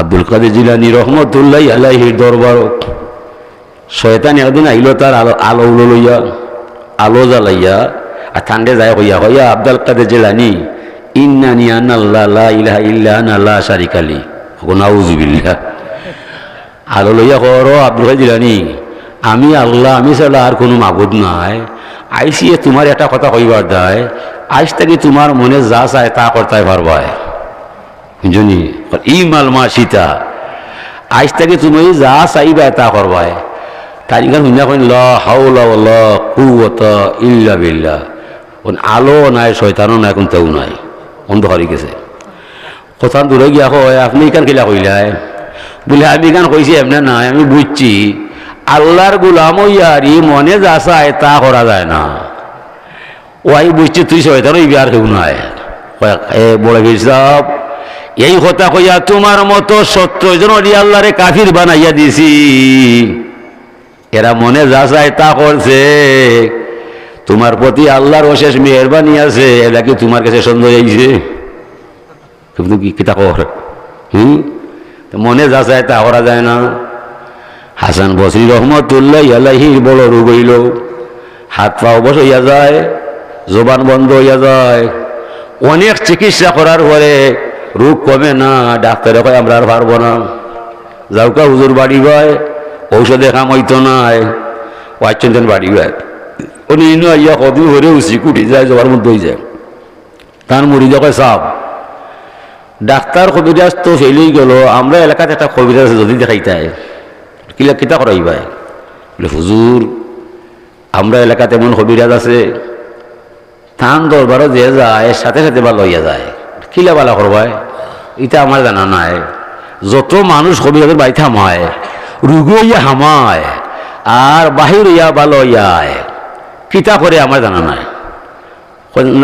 আব্দুল কাদের জিলানি রহমতুল্লাহ আলাইহির দরবার শয়তান একদিন আইল তার আলো আলো উলো লইয়া, আলো জ্বালাইয়া, আর ঠান্ডে যায় হইয়া হইয়া আব্দুল কাদের জিলানি ইন্নানি আন্নাল্লাহ লা ইলাহা ইল্লা আনা, লা শারিকা লি। নাউজুবিল্লাহ। আলো লইয়া কর আব্দুল কাদের জিলানি, আমি আল্লাহ, আমি ছাড়া আর কোনো মাবুদ নাই। আইসিয়ে তোমার একটা কথা কইবার দেয়। আইস থেকে তোমার মনে যা চায় তা করতে পারবায়। বুঝনি ই মাল মা সীতা আজ থেকে তুমি যা চাইবা তা করবাই তার ইখান শুনিয়া কইন ল হাউলা ল কুয়ত ইল্লা বিল্লা আলো নাই শয়তানও নাই, কোন তেও নাই। অন্ধকার গেছে। কথা দূরে গিয়া কয়, আপনি ইখান কিলা কইলাই? বলে, আমি ইখান কইছি, এমনি নাই, আমি বুঝছি আল্লাহর গুলাম ইয়ারি মনে যা চায়, তা করা যায় না। ওই বুঝছি তুই শয়তানও বিয়ার কেউ নাই। এ বড় সাহেব এই কথা কইয়া তোমার মতো সত্তর জন আল্লাহরে কাফির বানাইয়া দিছি। এরা মনে যা চায় তা করছে। তোমার প্রতি আল্লাহর অশেষ মেহরবানি আছে এটা কি তোমার কাছে সন্দেহ হয়েছে কিন্তু কি কিতা কর? হুম? মনে যা চায় তা করা যায় না। হাসান বসরি রহমতুল্লাহ আলাহির বড় রোগ হইল। হাত পা অবশ হইয়া যায়, জবান বন্ধ হইয়া যায়। অনেক চিকিৎসা করার পরে রোগ কমে না, ডাক্তারে কয়, আমরা আর পারব না। যাওকা হুজুর বাড়ি হয় ঔষধে হইতো নাই। ওয়াইচন্দেন বাড়ি হয় উনি ইনো ইয়া কদিন ভরে উচি কুটি যায় জবার মধ্যে হয়ে যায়। তার মুড়ি দেখে সাপ ডাক্তার কবিরাজ তো ফেলেই গেল, আমরা এলাকাতে একটা কবিরাজ আছে যদি দেখাইতায় কিলা কিতা করাই ভাই বলে, হুজুর, আমরা এলাকাতে এমন কবিরাজ আছে। থান দরবারও যে যায়, সাথে সাথে বা হইয়া যায়। কিলা বালা করবাই? এটা আমার জানা নাই। যত মানুষ কবিরাজের বাড়িতে হামায় রুগী ইয়া হামায় আর বাহির ইয়া ভালো ইয়ায়। কিতা করে আমার জানা নাই।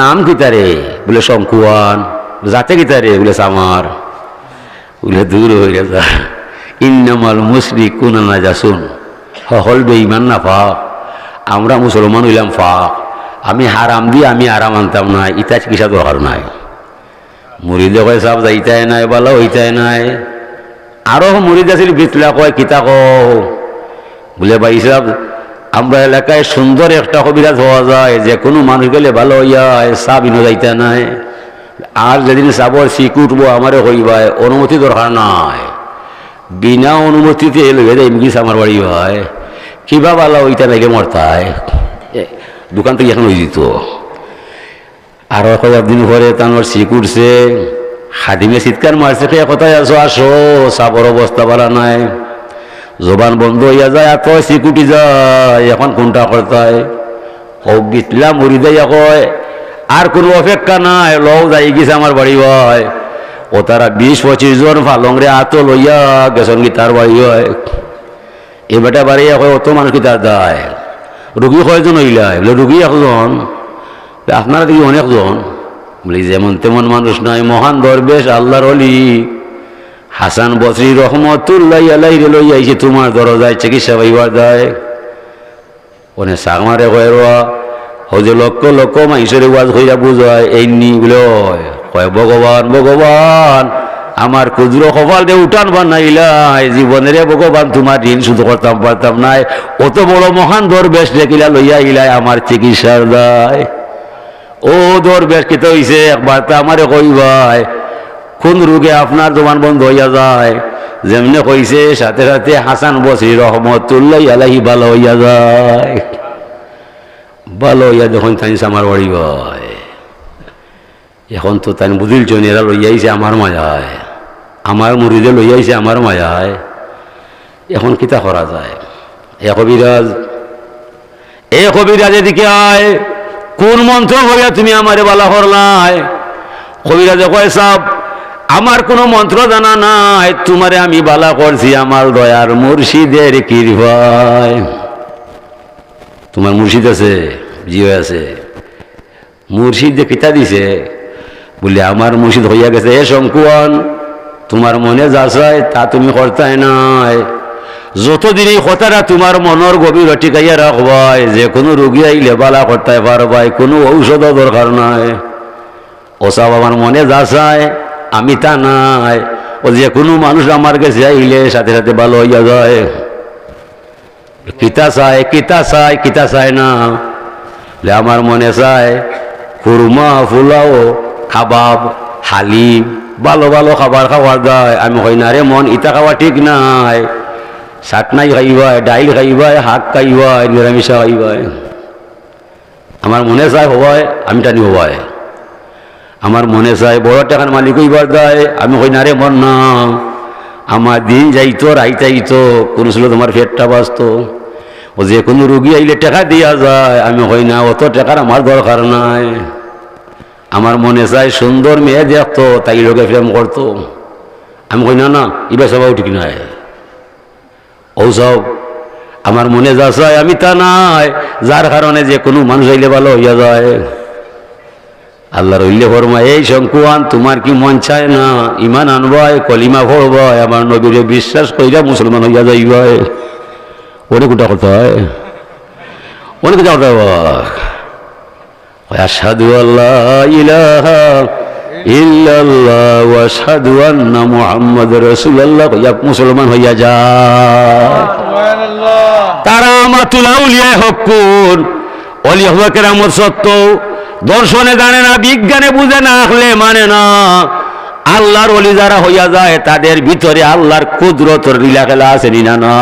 নাম কিতা রে বলে শঙ্কুয়ান যাতে কিতা রে বলে সামার বলে দূর হয়ে যা ইন্নামাল মুসরি কুনানা যাসুন হল বেঈমান না ফাক আমরা মুসলমান হইলাম ফাক। আমি হারাম দিয়ে আমি আরাম আনতাম না ইতা চিকিৎসা দরকার নাই। মুড়িদে কয়, সাপ যাইতাই নাই, বলো হইতাই নাই। আরও মুড়িদ আছিল বিতলা কয়, কিতা বলে, ভাই সাহেব আমরা এলাকায় সুন্দর একটা কবিরাজ হওয়া যায়, যে কোনো মানুষ গেলে ভালো হইয়া সাপ ইনো যাইতে নাই। আর যেদিন সাবর শিখ উঠবো আমারে হইবায় অনুমতি দরকার নাই। বিনা অনুমতিতে লইয়া যায় ইংলিশ আমার বাড়ি হয়? কিবা ভালো হইতে নাকি মরতায় দোকান থেকে এখন হয়ে দিত। আরও কয়েকদিন পরে তানোর শিখ উঠছে হাদিমে চিৎকার মারছে কে কোথায় আছো, আসো সাপর অবস্থা ভালো নাই। জবান বন্ধ হইয়া যায় এত সিকুটি যায়, এখন কোনটা করতায় ও বিতলা মরি দেয় কয় আর কোনো অপেক্ষা নাই, লও যাই গেছে আমার বাড়ি হয় ও তারা বিশ পঁচিশ জন ফালংরে আতো লইয়া গেছন কি তার বাড়ি হয় এ বেটা বাড়ি অত মানুষ কি তার যায়। রুগী কয়জন হইলাই বলে রুগী একজন। আপনারা দেখি অনেকজন বলি, যেমন তেমন মানুষ নয়, মহান দরবেশ, আল্লাহর অলি হাসান বসরি রহমতুল্লাহ আলাই রে লই আইছে, তোমার দরজায় চিকিৎসা পাইবার যায় ওনে সাগমারে কয় রোয়া হজে লক্ষ লক্ষ মাইসরে ওয়াজ হইয়া বুঝায়, এই নি বলে কয়, ভগবান ভগবান, আমার ক্ষুদ্র কপাল দিয়ে উঠান বানাইলাই জীবনের ভগবান তোমার ঋণ শুধু করতাম, পারতাম নাই। অত বড় মহান দরবেশ দেখিলা লইয়া ইলাই আমার চিকিৎসার দায়। ও দরবেশ কিতে হইছে, একবার তা আমারে কইবাই কোন রোগে আপনার দোকান বন্ধ হইয়া যায়? যেমনে কইছে, সাথে সাথে হাসান বসরি রহমতুল্লাহ আলাহি ভালো হইয়া যায়। ভালো হইয়া যখন তাই আমার বাড়ি হয় এখন তো তাই বুঝিল চন এরা লইয়াইছে আমার মায়ায়। আমার মুড়িদে লইয়াইছে আমার মায়ায়। এখন কিতা করা যায়? এ কবিরাজ এ কবিরাজ এদিকে আয়। কোন মন্ত্র হইয়া তুমি আমারে বালা করলাই কবিরাজে কয় সাহ আমার কোনো মন্ত্র জানা নাই, তোমারে আমি বালা করছি আমার দয়ার মুর্শিদের কৃপায়। তোমার মুর্শিদ আছে? জিও আছে। মুর্শিদ যে কিতা দিছে? বলে, আমার মুর্শিদ হইয়া গেছে, এ শঙ্কুয়ান, তোমার মনে যা তা তুমি করতাই নাই। যতদিন এই কথাটা তোমার মনের গভীর টিকাইয়া রাখবাই যে কোনো রোগী আইলে বালা করতে পারবাই কোনো ঔষধও দরকার নাই। ওসব আমার মনে যা চায় আমি তা নাই। ও যে কোনো মানুষ আমার কাছে আইলে সাথে সাথে ভালো হইয়া যায়। কিতা চায় কিতা চায় কিতা চায় না। আমার মনে চায় কুরমা ফুলাও, কাবাব, হালিম ভালো ভালো খাবার খাওয়ার যায়। আমি কই না রে মন, ইটা খাওয়া ঠিক নাই। চাটনাই খাইবাই ডাইল খাইবাই শাক খাইবাই নিরামিষা খাইবাই আমার মনে চায় হবাই আমি টানি হবাই আমার মনে চায় বড় টাকার মালিক হইবার যায় আমি কই না রে মন না আমার দিন যাইতো, রাইত আইতো, কোন ছিল তোমার পেটটা বাঁচত। ও যে কোনো রুগী আইলে টাকা দিয়া যায়, আমি কই না, অত টাকার আমার দরকার নাই। আমার মনে চায় সুন্দর মেয়ে দেখতো, তাই লোকে প্রেম করতো। আমি কই, না না ইবা সবাও ঠিক নাই? ও সব আমার মনে যা আমি তা নাই। যার কারণে যে কোনো মানুষ হইলে ভালো হইয়া যায়। আল্লাহর উল্লেখ ফরমা এই শঙ্কুয়ান, তোমার কি মন চায় না? ইমান আনবাই কলিমা ভরবাই আমার নবীরে বিশ্বাস কইরা মুসলমান হইয়া যাইবাই অনেক কোটা করতে হয়। অনেক করতে হয়। আসাদু আল্লাহ ইলাহা মুসলমান হইয়া যায় তারা আমাতুল আউলিয়া হকুন অলি হকের আমর সত্য দর্শনে জানে না বিজ্ঞানে বুঝে না আখলে মানে না। আল্লাহর অলি যারা হইয়া যায় তাদের ভিতরে আল্লাহর কুদরতর লীলা খেলা আছে না না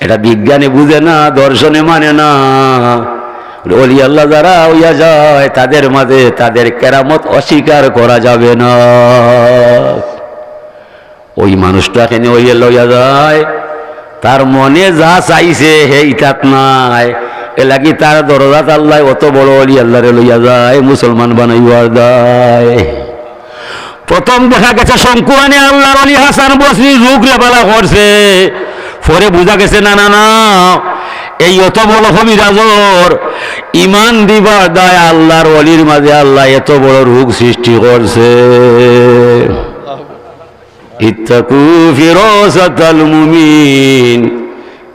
এটা বিজ্ঞানে বুঝে না দর্শনে মানে না। অলি আল্লাহ যারা হইয়া যায়, তাদের মাঝে তাদের কেরামত অস্বীকার করা যাবে না। ওই মানুষটা কেন হইয়া লইয়া যায়। তার মনে যা চাইছে সেই তাত নাই এলাকি তার দরজাত আল্লাহ অত বড় অলি আল্লাহরে লইয়া যায়, মুসলমান বানাইবার যায় প্রথম দেখা গেছে শঙ্কুয়ানে আল্লাহর অলি হাসান বসরি রুখ লেপালা করছে। পরে বোঝা গেছে, না না না এই অত বড় হবিরাজর ইমান দিবা দায় আল্লাহর অলির মাঝে আল্লাহ এত বড় রোগ সৃষ্টি করছে। ইত্তাকু ফিরোসাতাল মুমিন,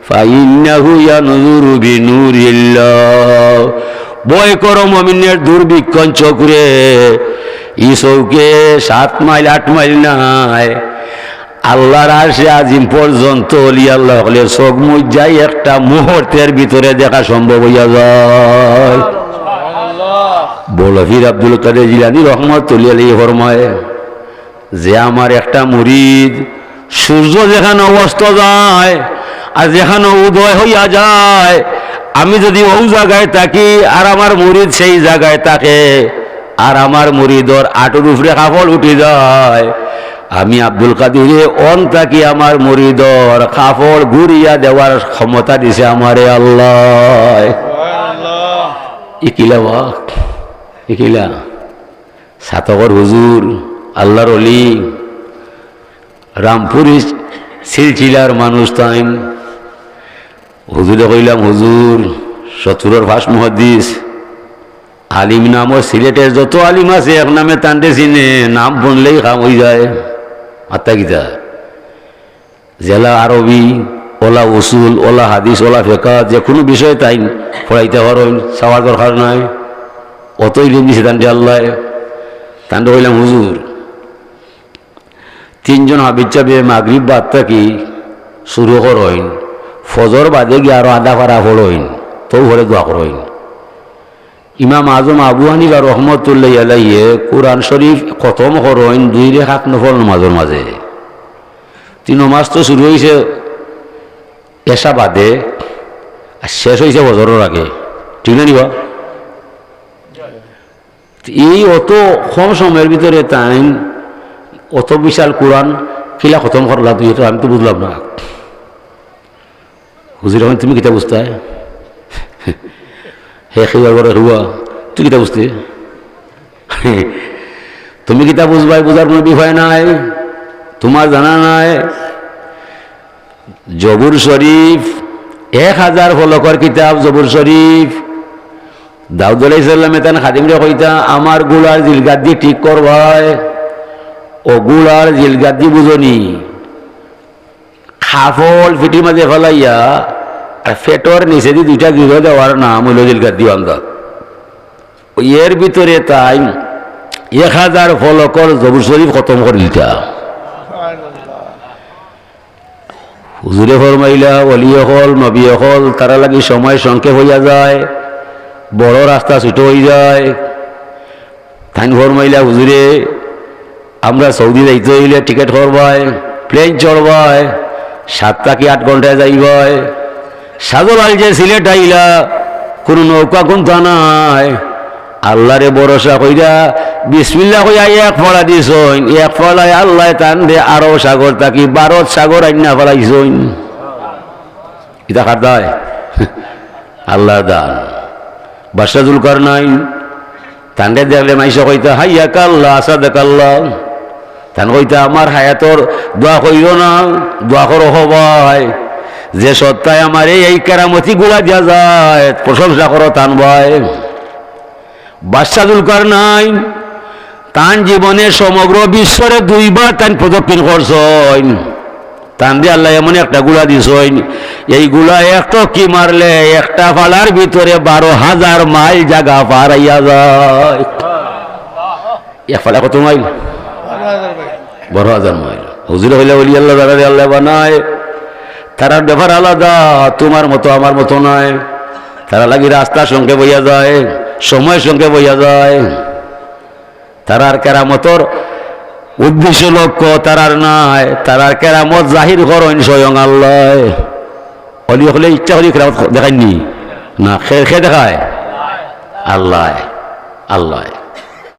ফাইন্নাহু ইয়ানজুরু বিনুরিল্লাহ। বয় করো মমিনের দুর্ভিক্ষণ চকুরে, ই চৌকে সাত মাইল, আট মাইল নাই। আল্লাহর আসে আজিম পর্যন্ত অলি আল্লাহ হলে চোখ মুখ যাই একটা মুহূর্তের ভিতরে দেখা সম্ভব হইয়া যায়। বলফির আব্দুল কাদের জিলানি ফরমায় যে আমার একটা মুরিদ সূর্য যেখানে অস্ত যায় আর যেখানে উদয় হইয়া যায় আমি যদি ও জায়গায় থাকি আর আমার মুরিদ সেই জায়গায় থাকে আর আমার মুরিদর আটুর উপরে কাপড় উঠে যায় আমি আব্দুল কাদিরে অন থাকি আমার মুরিদর কাপড় ঘুরিয়া দেওয়ার ক্ষমতা দিছে আমারে আল্লাহ। ইকিলা বাক ইকিলা। সাতকর হুজুর আল্লাহর অলি রামপুরি সিলচিলার মানুষ তাইন। হুজুরে কইলাম হুজুর সতুরের ভাস মহাদিস আলিম নামও সিলেটের যত আলিম আছে এক নামে টানতে চিনে নাম বললেই কাম হয়ে যায়। আত্মা গীতা জেলা আরবি, ওলা উসুল, ওলা হাদিস, ওলা ফেকা যে কোনো বিষয় তাই পড়াইতে পারেন, চাওয়ার দরকার নাই। অতই লিম দিছে তান্ডে আল্লাহ তান্ডে কইলাম হুজুর। তিনজন হাবিজ চাবে মাগরিব বাদ থাকি শুরু করইন ফজর বাদে গিয়ে আরও আধা পারা হলইন তো ঘরে দোয়া করইন ইমাম আজম আবু হানিফা রহমতুল্লাহ আলাইয়ে কোরআন শরীফ খতম করইন দুই রেখাত নফল নমাজের মাঝে। তিন মাস তো শুরু হয়েছে এসা বাদে আর শেষ হয়েছে বছরের আগে। ঠিক না নিবা? এই অত কম সময়ের ভিতরে তাই অত বিশাল কোরআন কিলা খতম করলা তুই আমি তো বুঝলাম না। হুজুর তুমি কিতা বুঝতে হুয়া, তুই কিতা বুঝতে? তুমি কিতা বুঝবাই বুঝার কোনো বিষয় নাই, তোমার জানা নাই। জবুর শরীফ, এক হাজার ফলকর কিতাব জবুর শরীফ। দাউদ আলাইসাল্লামে তান খাদিমরে কইতা, আমারগুলার জিলগাদ্দি ঠিক করবাই ও গুলার জিলগাদ্দি বুঝনি। খাফল ফিটির মাঝে ফেলাইয়া ফেটর নিচে দিয়ে দুইটা গৃহ দেওয়ার নাম হইল জিলগাদ্দি বান্ধব এর ভিতরে তাই এক হাজার ফলকর জবুর শরীফ খতম করে দিতা। হুজুরে ফরমাইলা অলিয়ে হল নবিয়ে হল, তারা লাগি সময় সংক্ষেপ হইয়া যায়, বড় রাস্তা ছুটো হয়ে যায়। থাইন ফরমাইলা, হুজুরে, আমরা সৌদি যাইতে হইলে টিকিট করবাই প্লেন চড়বাই সাতটা কি আট ঘন্টায় যাইবাই সাগর আল যে সিলেট আইলা, কোনো নৌকা কোনটা নাই। আল্লাহরে ভরসা কইরা বিসমিল্লা কইয়া এক ফড়া দিছইন, এক ফড়ায় আল্লাহ টান দে আরও সাগর তাকি ভারত সাগর আইনা ফেলাইছইন। খার দায়? আল্লাহ দান। বাসাদুল কর নাই তান্ডে দেখলে মাইসা কইতা, হাইয়া কাল্লা আসাদ কাল্লা। তান কইতা, আমার হায়াতর দোয়া কইল না, দোয়া করো হবাই যে সত্তায় আমার এই কেরামতি গুলা দিয়া যায়, প্রশংসা করো তান ভাই। বাদশাদুল কর নাই তান জীবনে সমগ্র বিশ্বরে দুইবার তান প্রদক্ষিণ করছইন তান দিয়ে আল্লাহ এমন একটা গুলা দিছইন এই গুলা একটা কি মারলে একটা ফালার ভিতরে বারো হাজার মাইল জায়গা পারাইয়া যায়। এক ফালা কত মাইল? বারো হাজার মাইল। হুজুর হইলে বলি আল্লাহ দাদা আল্লাহ বানায়। তারার ব্যাপার আলাদা, তোমার মতো আমার মতো নয়। তারা লাগি রাস্তার সঙ্গে বইয়া যায়, সময়ের সঙ্গে বইয়া যায়। তারার কেরামতর উদ্দেশ্য লক্ষ্য তারার নাই। তারার কেরামত জাহির করেন স্বয়ং আল্লাহ। অলি হলে ইচ্ছা হলে কেরামত দেখায়নি না, খে খে দেখায়? আল্লাহ আল্লাহ।